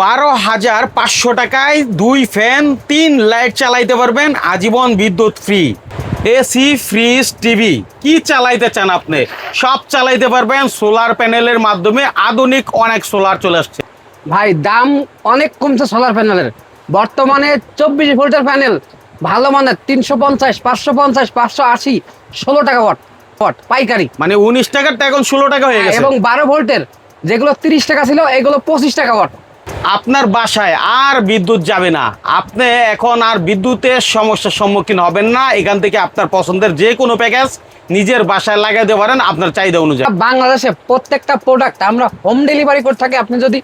বারো হাজার পাঁচশো টাকায় দুই ফ্যান তিন লাইট চালাইতে পারবেন আজীবন বিদ্যুৎ ফ্রি। এসি ফ্রিজ টিভি কি চালাইতে চান আপনি? সব চালাইতে পারবেন সোলার প্যানেলের মাধ্যমে আধুনিক অনেক সোলার চলে আসছে। ভাই দাম অনেক কমছে সোলার প্যানেলের। বর্তমানে চব্বিশ ভোল্টের প্যানেল ভালো মানের তিনশো পঞ্চাশ পাঁচশো পঞ্চাশ পাঁচশো আশি ষোলো টাকা ওয়াট ওয়াট পাইকারি। মানে উনিশ টাকারটা এখন ষোলো টাকা হয়ে গেছে। এবং বারো ভোল্টের যেগুলো তিরিশ টাকা ছিল এগুলো পঁচিশ টাকা ওয়াট। আপনার বাসায় আর বিদ্যুৎ যাবে না। আপনি এখন আর বিদ্যুতের সমস্যার সম্মুখীন হবেন না। এখান থেকে আপনার পছন্দের যে কোনো প্যাকেজ নিজের বাসায় লাগাইতে পারেন, আপনার চাহিদা অনুযায়ী। বাংলাদেশে প্রত্যেকটা প্রোডাক্ট আমরা হোম ডেলিভারি করে থাকি। আপনি যদি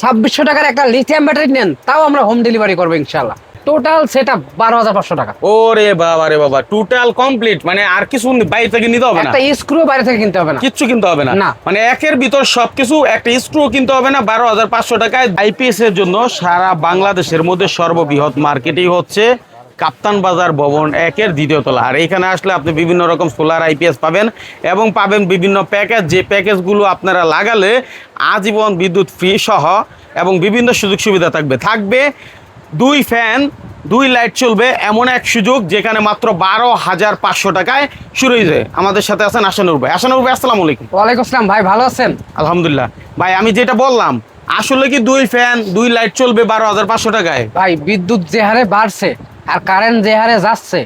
ছাব্বিশশো টাকার একটা লিথিয়াম ব্যাটারি নেন, তাও আমরা হোম ডেলিভারি করব ইনশাল্লাহ টোটাল সেট আপ বারো হাজার পাঁচশো টাকা। ওরে বাবা রে বাবা টোটাল কমপ্লিট মানে আর কিছু বাইরে থেকে নিতে হবে না? একটা স্ক্রু বাইরে থেকে কিনতে হবে না। কিচ্ছু কিনতে হবে না? না। মানে একের ভিতর সবকিছু একটা স্ক্রু কিনতে হবে না বারো হাজার পাঁচশো টাকায়। আইপিএস এর জন্য সারা বাংলাদেশের মধ্যে সর্ববৃহৎ মার্কেটই হচ্ছে কাপ্তান বাজার ভবন একের দ্বিতীয় তলা। আর এখানে আসলে আপনি বিভিন্ন রকম সোলার আইপিএস পাবেন এবং পাবেন বিভিন্ন প্যাকেজ যে প্যাকেজগুলো আপনারা লাগালে আজীবন বিদ্যুৎ ফ্রি সহ এবং বিভিন্ন সুযোগ সুবিধা থাকবে। থাকবে দুই ফ্যান দুই লাইট চলবে এমন এক সুযোগ যেখানে মাত্র বারো হাজার পাঁচশো টাকায় শুরু হয়ে যায়। আমাদের সাথে আছেন আসানুর ভাই। আসানুর ভাই আসসালামু আলাইকুম। ওয়ালাইকুম আসসালাম ভাই ভালো আছেন? আলহামদুলিল্লাহ। ভাই আমি যেটা বললাম আসলে কি দুই ফ্যান দুই লাইট চলবে বারো হাজার পাঁচশো টাকায়? ভাই বিদ্যুৎ যে হারে বাড়ছে আর কারেন্ট যে হারে যাচ্ছে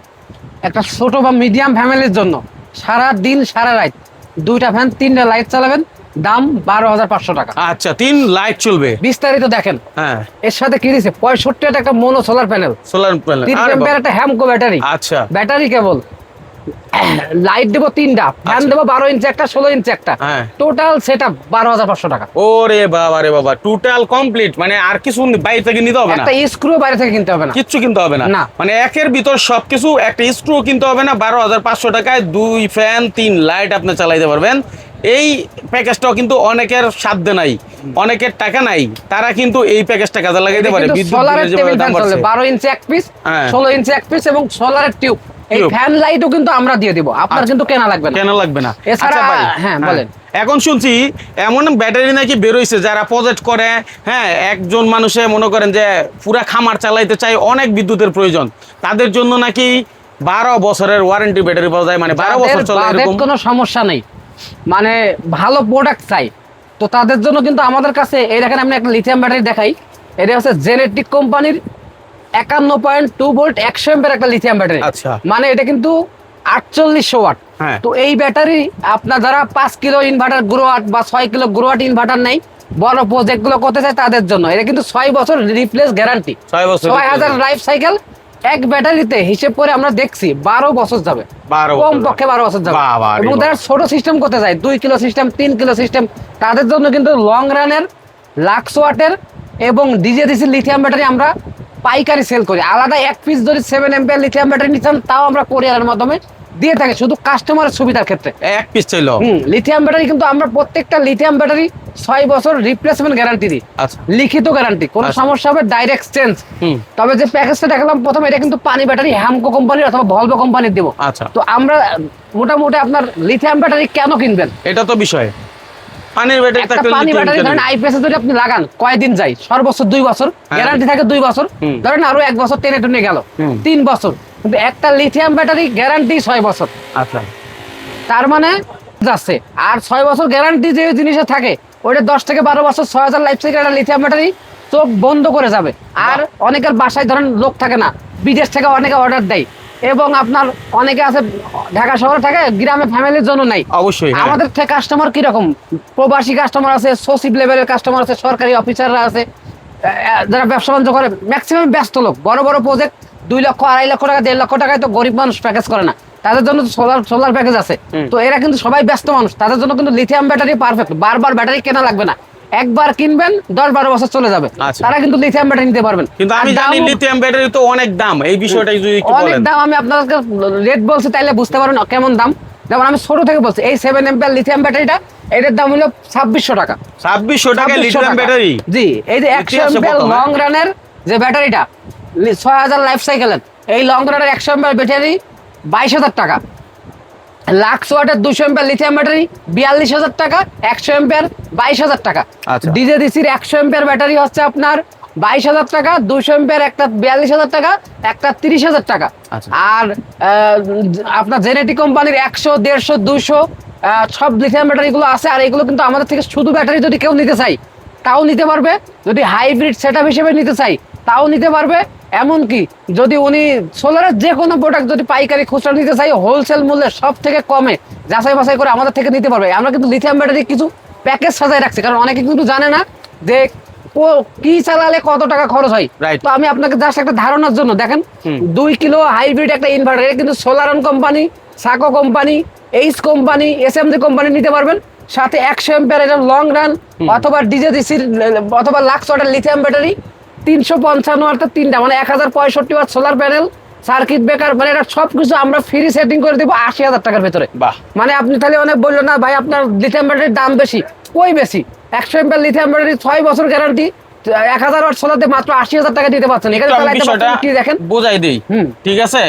একটা ছোট বা মিডিয়াম ফ্যামিলির জন্য সারা দিন সারা রাত দুইটা ফ্যান তিনটা লাইট চালাবেন দাম বারো হাজার পাঁচশো টাকা। আচ্ছা তিন লাইট চলবে। বিস্তারিত দেখেন। হ্যাঁ। এর সাথে কি দিছে? পঁয়ষট্টি একটা mono solar panel solar panel তিন এম্পিয়ার একটা হ্যামকো ব্যাটারি আচ্ছা। Battery cable. লাইট দেবো তিনটা। ফ্যান আচ্ছা। দেবো বারো ইঞ্চি একটা ষোলো ইঞ্চি একটা। টোটাল সেট আপ বারো হাজার পাঁচশো টাকা। ওরে বাবা রে বাবা টোটাল কমপ্লিট মানে আর কিছু বাইরে থেকে নিতে হবে না। একটা স্ক্রু বাইরে থেকে কিনতে হবে না। কিচ্ছু কিনতে হবে না। না। মানে একের ভিতর সবকিছু একটা স্ক্রু কিনতে হবে না বারো হাজার পাঁচশো টাকায় দুই ফ্যান তিন লাইট আপনি চালাইতে পারবেন। এই প্যাকেজটাও কিন্তু অনেকের সাধ্যে নাই অনেকের টাকা নাই তারা কিন্তু এই প্যাকেজটা কাজে লাগাইতে পারে। সোলারের টেবিল ফ্যান চলে বাড়ছে। বারো ইঞ্চি এক পিস হ্যাঁ। ষোলো ইঞ্চি এক পিস এবং সোলারের টিউব এই ফ্যান লাইটও কিন্তু আমরা দিয়ে দিব। আপনার আচ্ছা। কিন্তু কেনা লাগবে না। কেন লাগবে না। এছাড়া- আচ্ছা হ্যাঁ, বলেন। এখন শুনছি এমন ব্যাটারি নাকি বেরোইছে যারা প্রজেক্ট করে হ্যাঁ একজন মানুষে মনে করেন যে পুরা খামার চালাইতে চায় অনেক বিদ্যুতের প্রয়োজন। তাদের জন্য নাকি বারো বছরের ওয়ারেন্টি ব্যাটারি পাওয়া যায় মানে বারো বছর চলে এরকম। কোনো সমস্যা নেই। মানে ভালো প্রোডাক্ট চাই। তো তাদের জন্য কিন্তু আমাদের কাছে এই দেখেন আমি একটা লিথিয়াম ব্যাটারি দেখাই। এটা হচ্ছে জেনেটিক কোম্পানির একান্ন পয়েন্ট টু ভোল্ট একশো এম্পের একটা লিথিয়াম ব্যাটারি আচ্ছা। মানে এটা কিন্তু আটচল্লিশশো ওয়াট হ্যাঁ। তো এই ব্যাটারি আপনার যারা পাঁচ কিলো ইনভার্টার গ্রো ওয়াট বা ছয় কিলো গ্রো ওয়াট ইনভার্টার নেই বড় প্রজেক্টগুলো করতে চায় তাদের জন্য। এটা কিন্তু ছয় বছর রিপ্লেস গ্যারান্টি ছয় হাজার লাইফ সাইকেল এক ব্যাটারিতে হিসেব করে আমরা দেখছি বারো বছর যাবে। কম পক্ষে বারো বছর যাবে। এবং তারা ছোট সিস্টেম করতে চায় দুই কিলো সিস্টেম তিন কিলো সিস্টেম তাদের জন্য কিন্তু লং রানের লাক্স ওয়াটের এবং ডিজে ডিসি লিথিয়াম ব্যাটারি আমরা পাইকারি সেল করি। আলাদা এক পিস যদি সেভেন এম্পিয়ার লিথিয়াম ব্যাটারি নিতাম তাও আমরা কোরিয়ারের মাধ্যমে দিয়ে থাকি শুধু কাস্টমারের সুবিধার ক্ষেত্রে। এক পিস হুম লিথিয়াম ব্যাটারি কিন্তু আমরা প্রত্যেকটা লিথিয়াম ব্যাটারি ছয় বছর রিপ্লেসমেন্ট গ্যারান্টি দিই। আচ্ছা। লিখিত গ্যারান্টি কোনো আচ্ছা। সমস্যা হবে ডাইরেক্ট চেঞ্জ। তবে যে প্যাকেজটা দেখালাম প্রথমে এটা কিন্তু পানি ব্যাটারি হ্যামকো কোম্পানির অথবা ভলভো কোম্পানির দেবো। তো আমরা মোটামুটি আপনার লিথিয়াম ব্যাটারি কেন কিনবেন? এটা তো বিষয়। পানির ব্যাটারি থাকলে পানি ব্যাটারি ধরেন আইপিএস যদি আপনি লাগান কয়দিন যায়? সর্বোচ্চ দুই বছর। গ্যারান্টি থাকে দুই বছর। ধরেন আরও এক বছর টেনে টুনে গেল। তিন বছর। কিন্তু একটা লিথিয়াম ব্যাটারি গ্যারান্টি ছয় বছর। আচ্ছা। তার মানে যাচ্ছে। আর ছয় বছর গ্যারান্টি যে জিনিসে থাকে ওইটা দশ থেকে বারো বছর ছয় হাজার লাইফ সাইকেল একটা লিথিয়াম ব্যাটারি চোখ বন্ধ করে যাবে। আর অনেকের বাসায় ধরেন লোক থাকে না বিদেশ থেকে অনেকে অর্ডার দেয়। এবং আপনার অনেকে আছে ঢাকা শহরে থাকে গ্রামে ফ্যামিলির জন্য নাই। অবশ্যই হ্যাঁ। আমাদের থেকে কাস্টমার কীরকম? প্রবাসী কাস্টমার আছে সচিব লেভেলের কাস্টমার আছে সরকারি অফিসাররা আছে যারা ব্যবসা বাণিজ্য করে ম্যাক্সিমাম ব্যস্ত লোক বড় বড় প্রজেক্ট দুই লক্ষ আড়াই লক্ষ টাকা দেড় লক্ষ টাকায় তো গরিব মানুষ প্যাকেজ করে না। তাদের জন্য সোলার সোলার প্যাকেজ আছে। তো এরা কিন্তু সবাই ব্যস্ত মানুষ। তাদের জন্য কিন্তু লিথিয়াম ব্যাটারি পারফেক্ট বারবার ব্যাটারি কেনা লাগবে না। একবার কিনবেন দশ বারো বছর চলে যাবে। আচ্ছা। তারা কিন্তু লিথিয়াম ব্যাটারি নিতে পারবেন। কিন্তু আমি জানি লিথিয়াম ব্যাটারি তো অনেক দাম। এই বিষয়টাই যদি একটু অনেক দাম আমি আপনাদেরকে রেট বলছি তাইলে বুঝতে পারেন কেমন দাম। যেমন আমি ছোট থেকে বলছি এই সেভেন এম্পিয়ার লিথিয়াম ব্যাটারিটা এটার দাম হলো ছাব্বিশশো টাকা। ছাব্বিশশো টাকা 2600 লিথিয়াম ব্যাটারি জি এই যে একশো এম্পিয়ার লং রানের যে ব্যাটারিটা ছয় হাজার লাইফ সাইকেলের এই লং রানের একশো এম্পিয়ার ব্যাটারি বাইশ হাজার টাকা। লাক্স ওয়াটের দুশো এম্পিয়ার লিথিয়াম ব্যাটারি বিয়াল্লিশ হাজার টাকা একশো এম্পিয়ার বাইশ হাজার টাকা। আচ্ছা। ডিজে ডিসির একশো এম্পিয়ার ব্যাটারি হচ্ছে আপনার বাইশ হাজার টাকা দুশো এম্পিয়ার একটা বিয়াল্লিশ হাজার টাকা একটা তিরিশ হাজার টাকা। আচ্ছা। আর আপনার জেনেটিক কোম্পানির একশো দেড়শো দুশো সব লিথিয়াম ব্যাটারিগুলো আছে আর এগুলো কিন্তু আমাদের থেকে শুধু ব্যাটারি যদি কেউ নিতে চাই তাও নিতে পারবে। যদি হাইব্রিড সেট হিসেবে নিতে চাই তাও নিতে পারবে। এমনকি যদি উনি সোলারের যে কোনো প্রোডাক্ট যদি পাইকারি খুচরা নিতে চাই হোলসেল মূল্যে সব থেকে কমে যাচাই বাছাই করে আমাদের থেকে নিতে পারবে। আমরা কিন্তু লিথিয়াম ব্যাটারি কিছু প্যাকেজ সাজায় রাখছি কারণ অনেকে কিন্তু জানে না যে কো- কি চালালে কত টাকা খরচ হয়। তো আমি আপনাকে জাস্ট একটা ধারণার জন্য দেখেন দুই কিলো হাইব্রিড একটা ইনভার্টার এটা কিন্তু সোলারন company সাকো company H company S M company নিতে পারবেন। সাথে একশো এম্পিয়ার এটা লং রান অথবা ডিজে ডিসির অথবা লাক্স ওয়াটার লিথিয়াম ব্যাটারি তিনশো পঞ্চান্ন অর্থাৎ তিনটা মানে এক হাজার পঁয়ষট্টি watt solar panel circuit breaker মানে এটা সব কিছু আমরা ফ্রি সেটিং করে দিব আশি হাজার টাকার ভেতরে। বাহ। মানে আপনি তাহলে অনেক বললেন না ভাই আপনার লিথিয়াম ব্যাটারির দাম বেশি। কই বেশি? একশো এম্পিয়ার লিথিয়াম ব্যাটারি ছয় বছর গ্যারান্টি এক হাজার ওয়াট সোলারতে মাত্র আশি হাজার টাকা দিতে পারছেন। এখানে দেখেন? বোঝাই দিই। ঠিক আছে?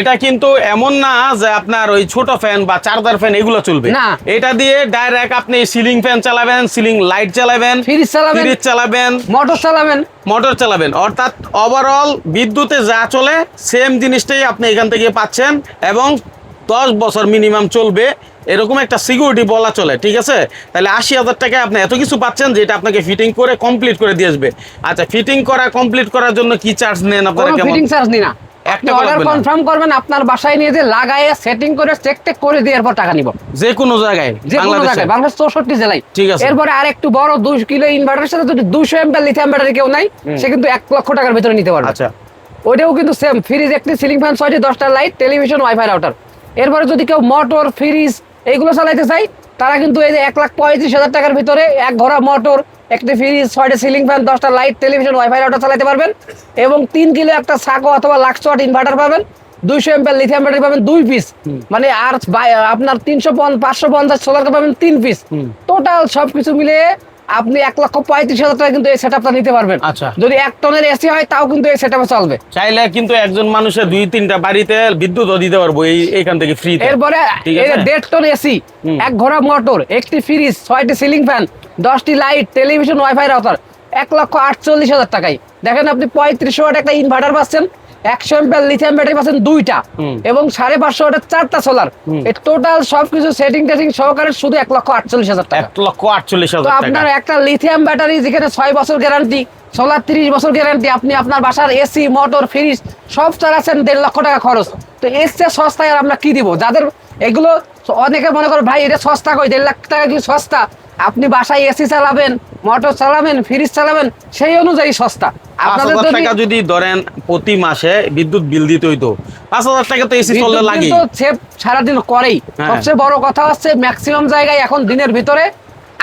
এটা কিন্তু এমন না যে আপনার ওই ছোট ফ্যান বা চার্জার ফ্যান এগুলো চলবে। না। এটা দিয়ে ডাইরেক্ট আপনি সিলিং ফ্যান চালাবেন সিলিং লাইট চালাবেন ফ্রিজ চালাবেন ফ্রিজ চালাবেন মোটর চালাবেন। মোটর চালাবেন। অর্থাৎ ওভারঅল বিদ্যুতে যা চলে সেম জিনিসটাই আপনি এখান থেকে পাচ্ছেন এবং দশ বছর মিনিমাম চলবে। এরকম একটা সিকিউরিটি বলা চলে ঠিক আছে? তাহলে আশি হাজার টাকায় আপনি এত কিছু পাচ্ছেন যেটা আপনাকে ফিটিং করে কমপ্লিট করে দিয়ে আসবে। আচ্ছা ফিটিং করা কমপ্লিট করার জন্য কি চার্জ নেন আপনারা কেমন? ফিটিং চার্জ নি না। এক আপনি টাকা অর্ডার কনফার্ম করবেন আপনার বাসায় নিয়ে যে লাগায়ে সেটিং করে চেক টেক করে দিয়ে এরপর টাকা নিব। যে কোনো জায়গায় যে কোনো জায়গায় বাংলাদেশ চৌষট্টি জেলায়। ঠিক আছে। এরপরে আর একটু বড় দুই কিলো ইনভার্টারের সাথে যদি দুশো লিথিয়াম ব্যাটারি কেউ নাই সে কিন্তু এক লক্ষ টাকার ভিতরে নিতে পারবে। আচ্ছা। ওইটাও কিন্তু সেম ফ্রিজ একটি সিলিং ফ্যান ছয়টি দশটা লাইট টেলিভিশন ওয়াইফাই রাউটার এরপরে যদি কেউ মোটর ফ্রিজ এইগুলো চালাইতে চাই তারা কিন্তু এই যে এক লাখ পঁয়ত্রিশ হাজার টাকার ভিতরে এক ঘোড়া মোটর একটি ফ্রিজ ছয়টা সিলিং ফ্যান দশটা লাইট টেলিভিশন ওয়াইফাই রাউটার চালাতে পারবেন। এবং তিন কিলো একটা সাকো অথবা লাক্স ওয়াট ইনভার্টার পাবেন। দুইশো এমপিয়ার লিথিয়াম ব্যাটারি পাবেন দুই পিস মানে আর আপনার তিনশো পাঁচশো পঞ্চাশ সোলার পাবেন তিন পিস টোটাল সবকিছু মিলিয়ে আপনি এক লক্ষ পঁয়ত্রিশ হাজার টাকা কিন্তু এই সেটআপটা নিতে পারবেন। আচ্ছা। যদি এক টনের এসি হয় তাও কিন্তু এই সেটআপে চলবে। চাইলে কিন্তু একজন মানুষের দুই তিনটা বাড়িতে বিদ্যুৎও দিতে পারব এই এইখান থেকে ফ্রি এরপরে? দেড় টন এসি এক ঘোড়া মোটর একটি ফ্রিজ ছয়টি সিলিং ফ্যান দশটি লাইট টেলিভিশন ওয়াইফাই রাউটার এক লক্ষ আটচল্লিশ হাজার টাকায়। দেখেন আপনি পঁয়ত্রিশ ওয়াট একটা ইনভার্টার পাচ্ছেন একশো এমপিয়ার লিথিয়াম ব্যাটারি পাচ্ছেন দুইটা এবং সাড়ে পাঁচশো ওয়াটের চারটা সোলার টোটাল সবকিছু সেটিং টেটিং সহকারে শুধু এক লক্ষ আটচল্লিশ হাজার টাকা। এক লক্ষ আটচল্লিশ হাজার টাকা। আপনার একটা লিথিয়াম ব্যাটারি যেখানে ছয় বছর গ্যারান্টি সোলার তিরিশ বছর গ্যারান্টি আপনি আপনার বাসার এসি মোটর ফ্রিজ সব চালাচ্ছেন দেড় লক্ষ টাকা খরচ। তো এর চেয়ে সস্তায় আর আমরা কি দিব? যাদের এগুলো অনেকে মনে করে ভাই এটা সস্তা কই? দেড় লাখ টাকা কি সস্তা? আপনি বাসায় এসি চালাবেন মোটর চালাবেন ফ্রিজ চালাবেন সেই অনুযায়ী সস্তা। পাঁচ আপনাদের টাকা যদি ধরেন প্রতি মাসে বিদ্যুৎ বিল দিতে হইতো পাঁচ হাজার টাকা তো এসি চললে লাগে সেভ সারাদিন করেই। হ্যাঁ। সবচেয়ে বড় কথা হচ্ছে ম্যাক্সিমাম জায়গায় এখন দিনের ভিতরে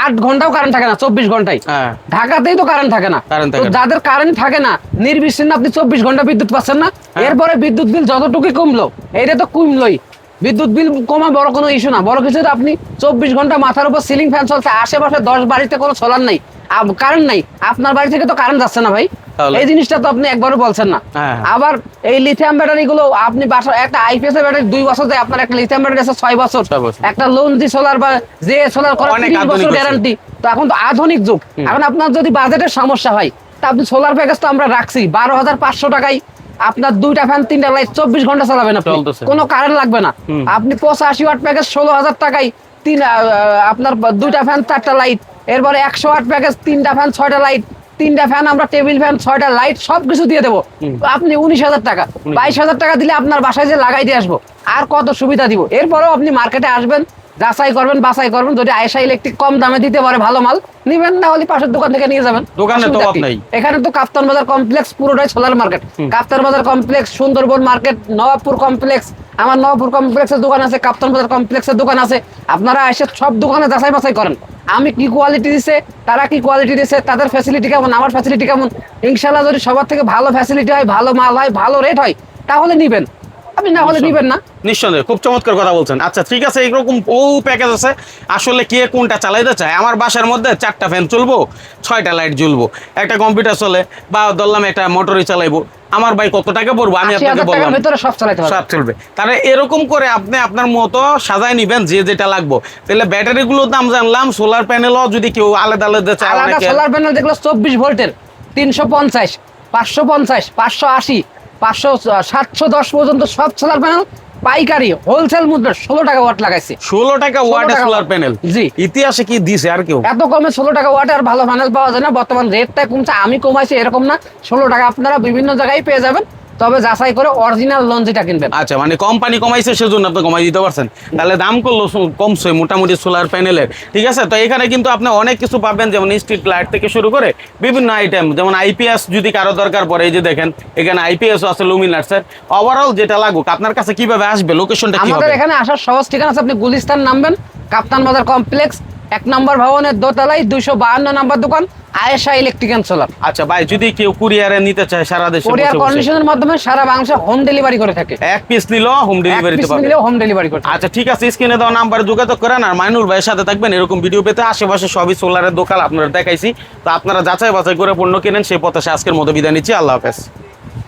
আট ঘন্টাও কারেন্ট থাকে না চব্বিশ ঘন্টায়। হ্যাঁ। ঢাকাতেই তো কারেন্ট থাকে না। তো যাদের কারেন্ট থাকে না নির্বিচ্ছিন্ন আপনি চব্বিশ ঘণ্টা বিদ্যুৎ পাচ্ছেন না। হ্যাঁ। এরপরে বিদ্যুৎ বিল যতটুকু কমলো এটা তো কমলোই। বিদ্যুৎ বিল কমা বড় কোনো ইস্যু না। বড় কিছু আপনি চব্বিশ ঘণ্টা মাথার উপর সিলিং ফ্যান চলছে আশেপাশে দশ বাড়িতে কোনো সোলার নাই। কারেন্ট নাই। আপনার বাড়ি থেকে তো কারেন্ট যাচ্ছে না ভাই। এই জিনিসটা তো আপনি একবারও বলছেন না। হ্যাঁ। আবার এই লিথিয়াম ব্যাটারি গুলো আপনি বাসা একটা আইপিএস এর ব্যাটারি দুই বছর যায় আপনার একটা লিথিয়াম ব্যাটারি আছে ছয় বছর। একটা লোন দি সোলার বা যে সোলার করা তিরিশ বছর গ্যারান্টি তো এখন তো আধুনিক যুগ। এখন আপনার যদি বাজেটের সমস্যা হয় তা আপনি সোলার প্যাকেজ তো আমরা রাখছি। বারো হাজার পাঁচশো টাকায় আপনার দুইটা ফ্যান তিনটা লাইট চব্বিশ ঘণ্টা চালাবেন আপনি। কোনো কারেন্ট লাগবে না। আপনি পঁচাশি ওয়াট প্যাকেজ ষোলো হাজার টাকায় তিন আপনার দুইটা ফ্যান চারটা লাইট এরপরে একশো ওয়াট প্যাকেজ তিনটা ফ্যান ছয়টা লাইট তিনটা ফ্যান আমরা টেবিল ফ্যান ছয়টা লাইট সব কিছু দিয়ে দেবো। আপনি উনিশ হাজার টাকা বাইশ হাজার টাকা দিলে আপনার বাসায় যে লাগাই দিয়ে আসব। আর কত সুবিধা দিব? এরপরেও আপনি মার্কেটে আসবেন যাচাই করবেন বাছাই করবেন। যদি আয়সা ইলেকট্রিক কম দামে দিতে পারে ভালো মাল নিবেন না হলে পাশের দোকান থেকে নিয়ে যাবেন। দোকানে তো নাই। এখানে তো কাপ্তান বাজার কমপ্লেক্স পুরোটাই solar market Kaptan Bazar complex Sundarban market Nawabpur complex আমার নবাবপুর কমপ্লেক্সের দোকান আছে কাপ্তান বাজার কমপ্লেক্সের দোকান আছে। আপনারা এসে সব দোকানে যাচাই বাছাই করেন। আমি কি কোয়ালিটি দিছে তারা কি কোয়ালিটি দিছে তাদের ফ্যাসিলিটি কেমন আমার ফ্যাসিলিটি কেমন? ইনশাল্লাহ যদি সবার থেকে ভালো ফ্যাসিলিটি হয় ভালো মাল হয় ভালো রেট হয় তাহলে নিবেন। আপনি না হলে নিবেন না। নিঃসন্দেহে খুব চমৎকার কথা বলছেন। আচ্ছা ঠিক আছে এরকম ও প্যাকেজ আছে। আসলে কে কোনটা চালাইতে চায়? আমার বাসার মধ্যে চারটা ফ্যান চলবো ছয়টা লাইট জ্বলবো একটা কম্পিউটার চলে বা ধরলাম একটা মোটরই চালাইবো। আমার ভাই কত টাকা পড়ব? আমি আপনাকে বললাম। ভিতরে সব চালাতে সব চলবে। তাহলে এরকম করে আপনি আপনার মতো সাজায় নিবেন যে যেটা লাগবে। তাহলে ব্যাটারি গুলোর দাম জানলাম সোলার প্যানেলও যদি কেউ আলাদা আলাদা চায় আলাদা সোলার প্যানেল দেখল চব্বিশ ভোল্টের তিনশো পঞ্চাশ পাঁচশো পঞ্চাশ পাঁচশো আশি পাঁচশো সাতশো দশ পর্যন্ত সব সোলার প্যানেল পাইকারি হোলসেল মূল্যে ষোলো টাকা ওয়াট লাগাইছে। ষোলো টাকা ওয়াট সোলার প্যানেল জি। ইতিহাসে কি দিছে আর কেউ? এত কমে ষোলো টাকা ওয়াটে আর ভালো প্যানেল পাওয়া যায় না। বর্তমান রেটটা কমছে আমি কমাইছি এরকম না। ষোলো টাকা আপনারা বিভিন্ন জায়গায় পেয়ে যাবেন। তবে যাচাই করে অরিজিনাল লঞ্চিটা কিনবেন। আচ্ছা মানে কোম্পানি কমাইছে সেজন্য আপনি কমাই দিতে পারছেন। তাহলে দাম করল কমছে মোটামুটি সোলার প্যানেলের ঠিক আছে? তো এখানে কিন্তু আপনি অনেক কিছু পাবেন যেমন স্ট্রিট লাইট থেকে শুরু করে বিভিন্ন আইটেম যেমন আইপিএস যদি কারও দরকার পড়ে এই যে দেখেন এখানে আইপিএস আছে লুমিনার্সের ওভারঅল যেটা লাগুক আপনার কাছে কীভাবে আসবে লোকেশনটা কি আমাদের এখানে আসার সহজ ঠিকানা আছে আপনি গুলিস্তান নামবেন কাপ্তান বাজার কমপ্লেক্স এক নম্বর ভবনের দোতলায় দুইশো বাহান্ন নম্বর দোকান আয়েশা ইলেকট্রিক্যাল সোলার আচ্ছা ভাই যদি কেউ কুরিয়ারে নিতে চায় সারা দেশে কোরিয়ার কন্ডিশনের মাধ্যমে সারা বাংলাদেশে হোম ডেলিভারি করে থাকে। এক পিস নিল হোম ডেলিভারি পাবে। নিলেও হোম ডেলিভারি করতে আচ্ছা ঠিক আছে স্ক্রিনে দেওয়া নাম্বারে যোগাযোগ করেন আর মাইনুল ভাইয়ের সাথে থাকবেন। এরকম ভিডিও পেতে আশেপাশে সবই সোলারের দোকান আপনারা দেখাইছি। তো আপনারা যাচাই বাছাই করে পণ্য কেনেন সেই পথে আজকের মতো বিদায় নিচ্ছি। আল্লাহ হাফেজ।